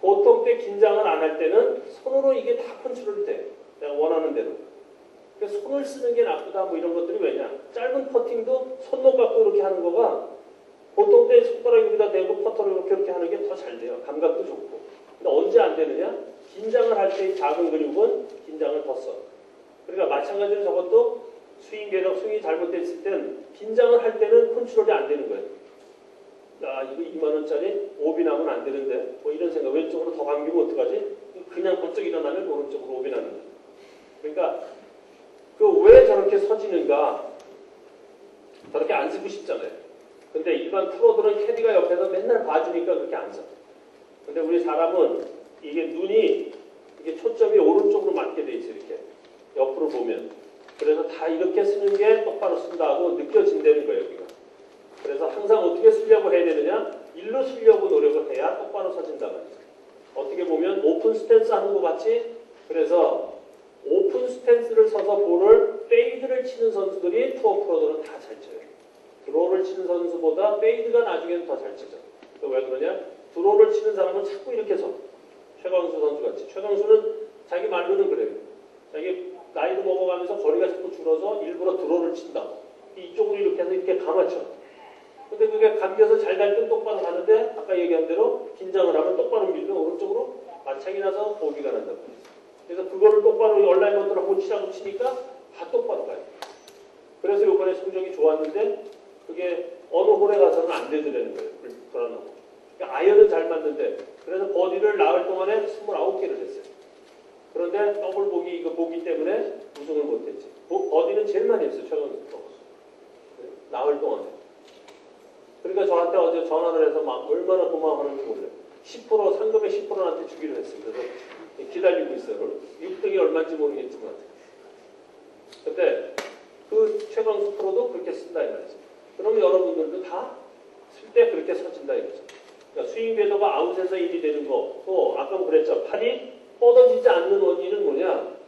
보통 때 긴장을 안 할 때는 손으로 이게 다 컨트롤 돼. 내가 원하는 대로. 손을 쓰는 게 나쁘다 뭐 이런 것들이 왜냐. 짧은 퍼팅도 손목 갖고 이렇게 하는 거가 보통 때 손가락 여기다 대고 퍼터를 이렇게 하는 게 더 잘 돼요. 감각도 좋고. 근데 언제 안 되느냐? 긴장을 할 때 작은 근육은 긴장을 더 써. 그러니까 마찬가지로 저것도 스윙 궤적 스윙이 잘못됐을 땐 긴장을 할 때는 컨트롤이 안 되는 거예요. 아 이거 2만 원짜리 오비 나면 안 되는데 뭐 이런 생각 왼쪽으로 더 감기면 어떡하지? 그냥 번쩍 일어나면 오른쪽으로 오비 나는 거예요. 그러니까 그 왜 저렇게 서지는가 저렇게 안 쓰고 싶잖아요. 근데 일반 프로들은 캐디가 옆에서 맨날 봐주니까 그렇게 안 써. 근데 우리 사람은 이게 눈이 이게 초점이 오른쪽으로 맞게 돼 있어 이렇게 옆으로 보면 그래서 다 이렇게 쓰는 게 똑바로 쓴다고 느껴진다는 거예요 여기가. 그래서 항상 어떻게 쓰려고 해야 되느냐? 일로 쓰려고 노력을 해야 똑바로 서진다 말이죠. 어떻게 보면 오픈 스탠스 하는 것 같이 그래서 오픈 스탠스를 서서 볼을 페이드를 치는 선수들이 투어 프로들은 치는 선수보다 페이드가 나중에는 더 잘 치죠. 그왜 그러냐? 드로우를 치는 사람은 자꾸 이렇게 서. 최광수 선수 같이. 최광수는 자기 말로는 그래요. 자기 나이도 먹어가면서 거리가 자꾸 줄어서 일부러 드로우를 친다고. 이쪽으로 이렇게 해서 이렇게 감아쳐. 근데 그게 감겨서 잘 갈 땐 똑바로 가는데 아까 얘기한 대로 긴장을 하면 똑바로 밀면 오른쪽으로 만창이 나서 보기가 말이에요. 그래서 그거를 똑바로 온라인 것들하고 치라고 치니까 다 똑바로 가요. 그래서 이번에 성적이 좋았는데 그게 어느 홀에 가서는 안 되더라는 거예요. 불- 불안하고. 그러니까 아이언은 잘 맞는데 그래서 버디를 나을 동안에 29개를 했어요. 그런데 더블 보기 이거 보기 때문에 우승을 못했지. 버- 버디는 제일 많이 했어요. 최근 나을 동안에. 그러니까 저한테 어제 전화를 해서 막 얼마나 고마워하는지 몰라요. 10% 상금의 10%한테 주기로 했어요. 그래서 기다리고 있어요. 6등이 얼마인지 모르겠지만. 근데 그 최강수 프로도 그렇게 쓴다 이 말이죠. 그러면 여러분들도 다쓸때 그렇게 서진다 이거죠. 그러니까 스윙 궤도가 아웃에서 1이 되는 거, 또 아까 그랬죠. 팔이 뻗어지지 않는 원인은 뭐냐?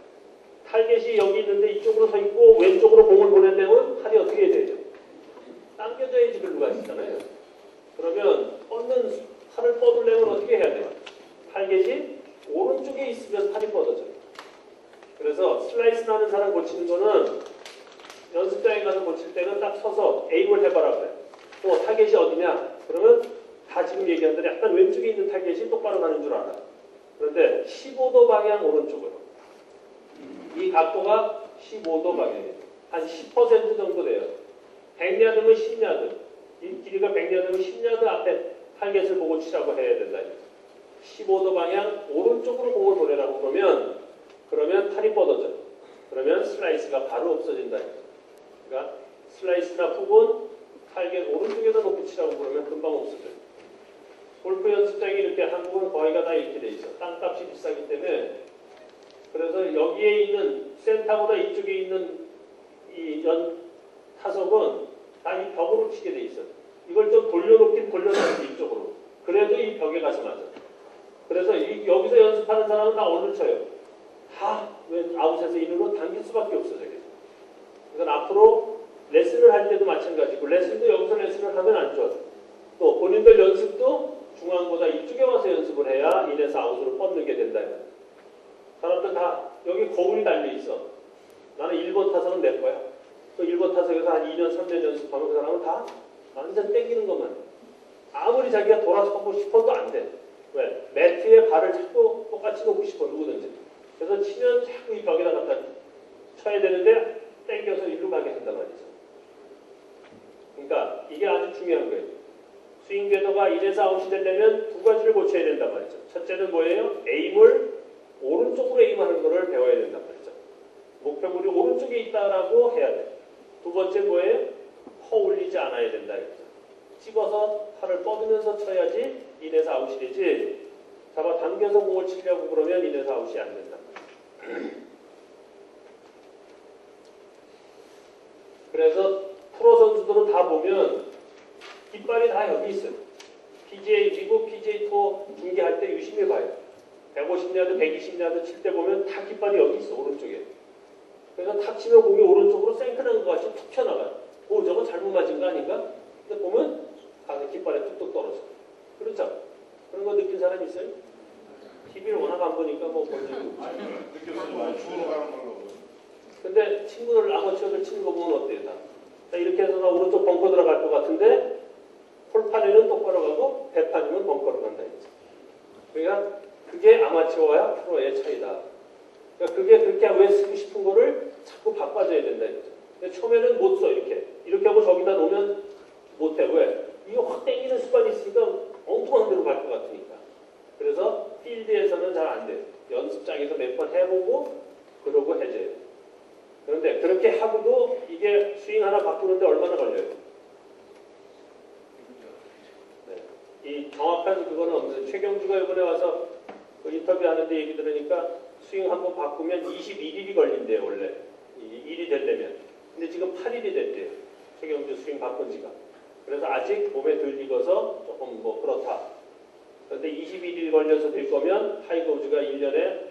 타겟이 여기 있는데 이쪽으로 서 있고 왼쪽으로 공을 보내려면 팔이 어떻게 해야 되죠? 당겨져야지 글로 가시잖아요. 그러면 뻗는 팔을 뻗으려면 어떻게 해야 돼요? 팔겟이 오른쪽에 있으면 팔이 뻗어져요. 그래서 슬라이스 나는 사람 고치는 거는 연습장에 가서 고칠 때는 딱 서서 에임을 해봐라 그래요. 또 타겟이 어디냐? 그러면 다 지금 얘기한 대로 약간 왼쪽에 있는 타겟이 똑바로 가는 줄 알아. 그런데 15도 방향 오른쪽으로. 이 각도가 15도 방향이에요. 한 10% 정도 돼요. 100야드면 10야드. 이 길이가 100야드면 10야드 앞에 타겟을 보고 치라고 해야 된다. 15도 방향 오른쪽으로 공을 보내라고 그러면 그러면 팔이 뻗어져요. 그러면 슬라이스가 바로 없어진다. 그러니까 슬라이스나 훅은 타겟 오른쪽에다 놓고 치라고 그러면 금방 없어져요. 골프 연습장이 이렇게 한국은 거의가 다 이렇게 돼 있어. 땅값이 비싸기 때문에 그래서 여기에 있는 센터보다 이쪽에 있는 이 연 타석은 다 이 벽으로 치게 돼 있어. 이걸 좀 돌려놓긴 돌려놔야지 이쪽으로. 그래도 이 벽에 가서 맞아. 그래서 이- 여기서 연습하는 사람은 다 어느 쳐요. 다 왜 아웃에서 인으로 당길 수밖에 없어 저게. 그러니까 앞으로 레슨을 할 때도 마찬가지고 레슨도 여기서 레슨을 하면 안 좋아. 또 본인들 연습도 중앙보다 이쪽에 와서 연습을 해야 이래서 아웃으로 뻗는 게 된다. 사람들 다 여기 거울이 달려 있어. 나는 1번 타석은 내 거야. 또 1번 타석에서 한 2년, 3년 연습하면 그 사람은 다 완전 땡기는 것만. 아무리 자기가 돌아서고 싶어도 안 돼. 왜? 매트에 발을 자꾸 똑같이 놓고 싶어, 누구든지. 그래서 치면 자꾸 이 벽에다 갖다 쳐야 되는데 땡겨서 일로 가게 한단 말이죠. 그러니까 이게 아주 중요한 거예요. 스윙 궤도가 이래서 아웃이 되려면 두 가지를 고쳐야 된단 말이죠. 첫째는 뭐예요? 에임을 오른쪽으로 에임하는 거를 배워야 된단 말이죠. 목표물이 오른쪽에 있다라고 해야 돼. 두 번째 뭐예요? 허 올리지 않아야 된다. 찍어서 팔을 뻗으면서 쳐야지 이래서 아웃이 되지. 잡아 당겨서 공을 치려고 그러면 이래서 아웃이 안 된다. 그래서 프로 선수들은 다 보면 깃발이 다 여기 있어요. 피 PGA 미국 PGA 투어 중계할 때 유심히 봐요. 150야드, 120야드 칠 때 보면 다 깃발이 여기 있어 오른쪽에. 그래서 탁 치면 공이 오른쪽으로 생크난 것 같이 툭 튀어나가요. 오 저거 잘못 맞은 거 아닌가? 근데 보면 가서 깃발에 뚝뚝 떨어져. 그렇죠? 그런 거 느낀 사람 있어요? TV를 워낙 안 보니까 뭐본 적이 없죠. 느껴서 죽으러 가는 걸로. 근데 친구들 아마추어들 치는 거 보면 어때요? 다? 자, 이렇게 해서 나 오른쪽 벙커 들어갈 것 같은데 홀판에는 똑바로 가고 배판이면 벙커로 간다. 그러니까 그게 아마추어와 프로의 차이다. 그러니까 그게 그렇게 왜 쓰고 싶은 거를 자꾸 바꿔줘야 된다 이거죠. 처음에는 못 써 이렇게 이렇게 하고 저기다 놓으면 못해 왜? 이거 확 땡기는 습관이 있으니까 엉뚱한 데로 갈 것 같으니까. 그래서 필드에서는 잘 안 돼요. 연습장에서 몇 번 해보고 그러고 해줘요. 그런데 그렇게 하고도 이게 스윙 하나 바꾸는데 얼마나 걸려요? 네. 이 정확한 그거는 없는데 최경주가 이번에 와서 그 인터뷰하는데 얘기 들으니까 스윙 한번 바꾸면 21일이 걸린대요 원래 이 일이 되려면 근데 지금 8일이 됐대요 최경주 스윙 바꾼 지가 그래서 아직 몸에 덜 익어서 조금 뭐 그렇다 그런데 21일 걸려서 될 거면 타이거 우즈가 1년에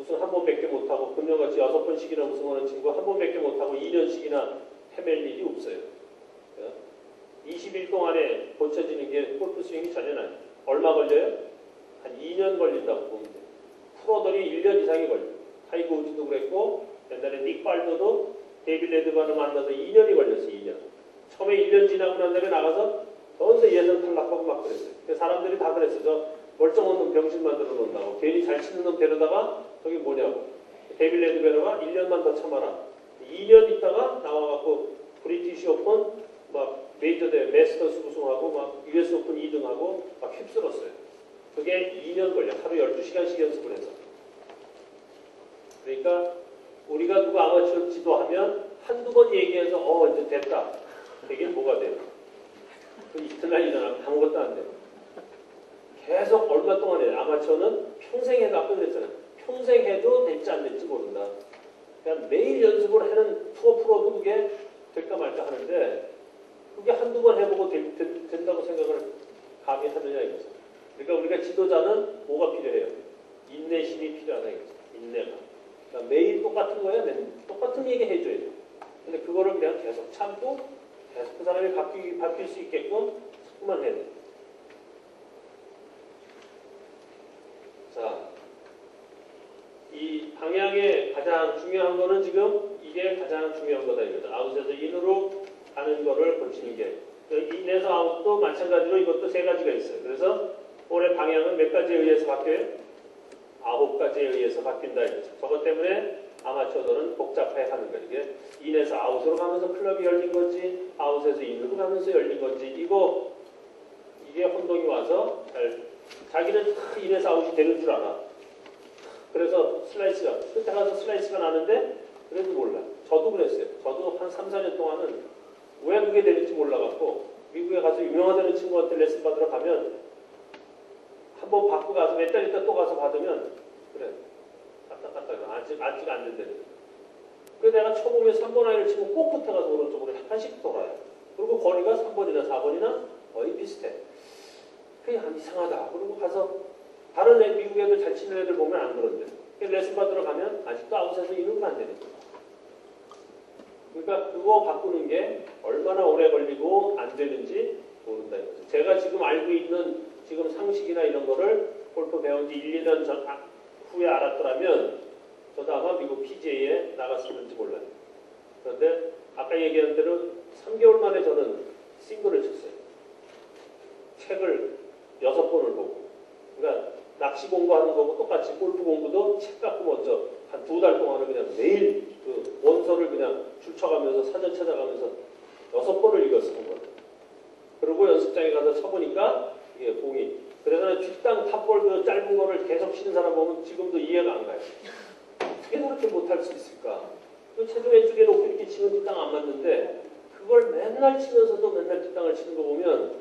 우승 한 번밖에 못하고 금년같이 여섯 번씩이나 우승하는 친구 한 번밖에 못하고 2년씩이나 헤맬 일이 없어요. 20일 동안에 고쳐지는 게 골프 스윙이 전혀 아니에요. 얼마 걸려요? 한 2년 걸린다고 보면 돼요. 프로들이 1년 이상이 걸려요. 타이거 우즈도 그랬고 옛날에 닉 발도도 데빌 레드반을 만나서 2년이 걸렸어요. 2년. 처음에 1년 지나고 난 다음에 나가서 전세 예선 탈락하고 막 그랬어요. 그 사람들이 다 그랬어요. 저 멀쩡한 놈 병신 만들어 놓는다고. 괜히 잘 치는 놈 데려다가 저게 뭐냐고. 데빌 레드베너가 1년만 더 참아라. 2년 있다가 나와갖고 브리티시 오픈 막 메이저 대회 메스터스 우승하고 막 US 오픈 2등하고 막 휩쓸었어요. 그게 2년 걸려. 하루 12시간씩 연습을 해서. 그러니까 우리가 누가 아마추어 지도하면 한두 번 얘기해서 어 이제 됐다. 되게 뭐가 돼요? 그 이튿날 일어나면 아무것도 안 돼요. 계속 얼마 동안 해요. 아마추어는 평생 해갖고 그랬잖아요. 평생 해도 될지 안 될지 모른다. 그러니까 매일 연습을 하는 투어 프로도 그게 될까 말까 하는데 그게 한두 번 해보고 될- 된- 된다고 생각을 감히 하느냐 이거죠. 그러니까 우리가 지도자는 뭐가 필요해요? 인내심이 필요하다 이거죠. 인내가. 그러니까 매일 똑같은 거야. 맨 똑같은 얘기 해줘야 돼요. 근데 그거를 그냥 계속 참고 계속 그 사람이 바뀌, 바뀔 수 있게끔 자꾸만 해야 돼요. 자, 이 방향의 가장 중요한 거는 지금 이게 가장 중요한 거다 이거죠. 아웃에서 인으로 가는 거를 고치는 게. 그 인에서 아웃도 마찬가지로 이것도 세 가지가 있어요. 그래서 올해 방향은 몇 가지에 의해서 바뀌어요? 아홉 가지에 의해서 바뀐다 이거죠. 저것 때문에 아마추어들은 복잡해 하는 거예요. 이게 인에서 아웃으로 가면서 클럽이 열린 건지 아웃에서 인으로 가면서 열린 건지 이거 이게 혼동이 와서 잘 자기는 다 인에서 아웃이 되는 줄 알아. 그래서 슬라이스가 끝에 가서 슬라이스가 나는데 그래도 몰라. 저도 그랬어요. 저도 한 3, 4년 동안은 왜 그게 되는지 몰라갖고 미국에 가서 유명하다는 친구한테 레슨 받으러 가면 한 번 받고 가서 몇 달 있다 또 가서 받으면 그래 갔다 아직 아직 안 된대. 그래서 내가 쳐보면 3번 아이를 치면 꼭 끝에 가서 오른쪽으로 약간씩 돌아요. 그리고 거리가 3번이나 4번이나 거의 비슷해. 그게 안 이상하다. 그리고 가서 다른 애, 미국 애들 잘 치는 애들 보면 안 그런데. 레슨 받으러 가면 아직도 아웃에서 이루면 안 되는 거야. 그러니까 그거 바꾸는 게 얼마나 오래 걸리고 안 되는지 모른다. 제가 지금 알고 있는 지금 상식이나 이런 거를 골프 배운 지 1, 2년 전, 아, 후에 알았더라면 저도 아마 미국 PGA에 나갔을지 몰라요. 그런데 아까 얘기한 대로 3개월 만에 저는 싱글을 쳤어요. 책을 여섯 번을 보고. 그러니까 낚시 공부하는 거고 똑같이 골프 공부도 책 갖고 먼저 한 두 달 동안은 그냥 매일 그 원서를 그냥 출처가면서 사전 찾아가면서 여섯 번을 읽었어 본 거예요. 그리고 연습장에 가서 쳐보니까 이게 공이 그래서 뒷땅 탑볼 그 짧은 거를 계속 치는 사람 보면 지금도 이해가 안 가요. 어떻게 저렇게 못할 수 있을까? 그 체중 왼쪽에 놓고 이렇게 치면 뒷땅 안 맞는데 그걸 맨날 치면서도 맨날 뒷땅을 치는 거 보면